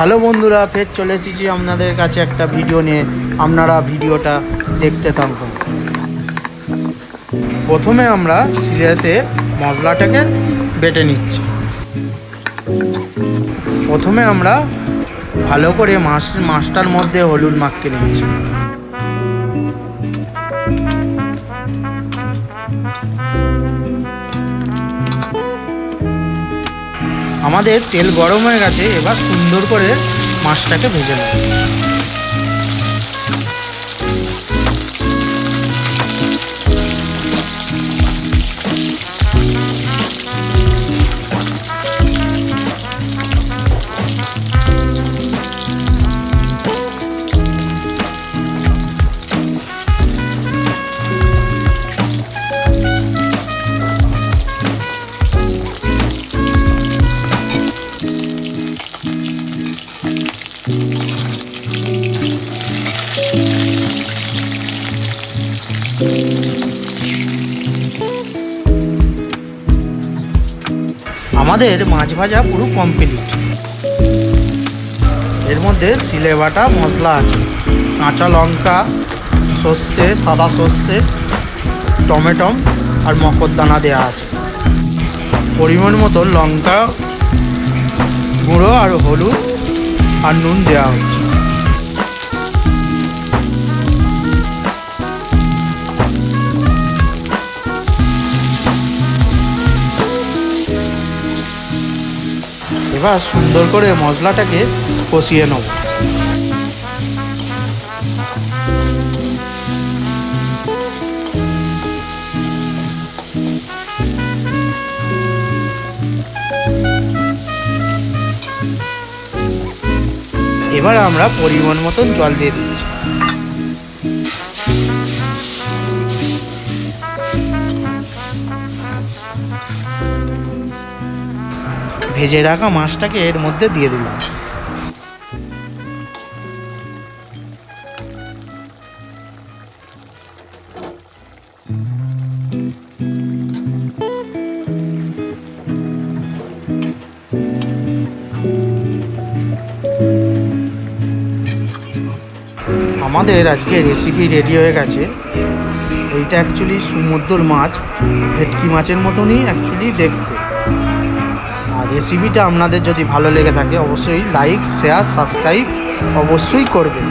Hello বন্ধুরা, ফের চলে এসেছি আপনাদের কাছে একটা ভিডিও নিয়ে। আপনারা ভিডিওটা দেখতে থাকুন। প্রথমে আমরা সিলেতে মশলাটাকে বেটে নিচ্ছি। প্রথমে আমরা ভালো করে মাছ, মাছটার মধ্যে হলুদ মাখকে নিচ্ছি। আমাদের তেল গরম হয়ে গেছে এবার সুন্দর করে মাছটাকে ভেজে নেব। আমাদের মাছ ভাজা পুরো কমপ্লিট এর মধ্যে সিলে বাটা মশলা আছে। কাঁচা লঙ্কা, সর্ষে, সাদা সর্ষে টমেটো আর মকর দানা দেওয়া আছে। পরিমাণ মতো লঙ্কা গুঁড়ো আর হলুদ আর নুন দেওয়া হচ্ছে। এবার সুন্দর করে মশলাটাকে কষিয়ে নেব। এবার আমরা পরিমাণ মতন জল দিয়ে দিচ্ছি। ভেজে রাখা মাছটাকে এর মধ্যে দিয়ে দিলাম আমাদের আজকে রেসিপি রেডি হয়ে গেছে। এইটা অ্যাকচুয়ালি সমুদ্র মাছ, ভেটকি মাছের মতনই অ্যাকচুয়ালি দেখতে। রেসিপিটা আপনাদের যদি ভালো লেগে থাকে অবশ্যই লাইক শেয়ার সাবস্ক্রাইব অবশ্যই করবেন।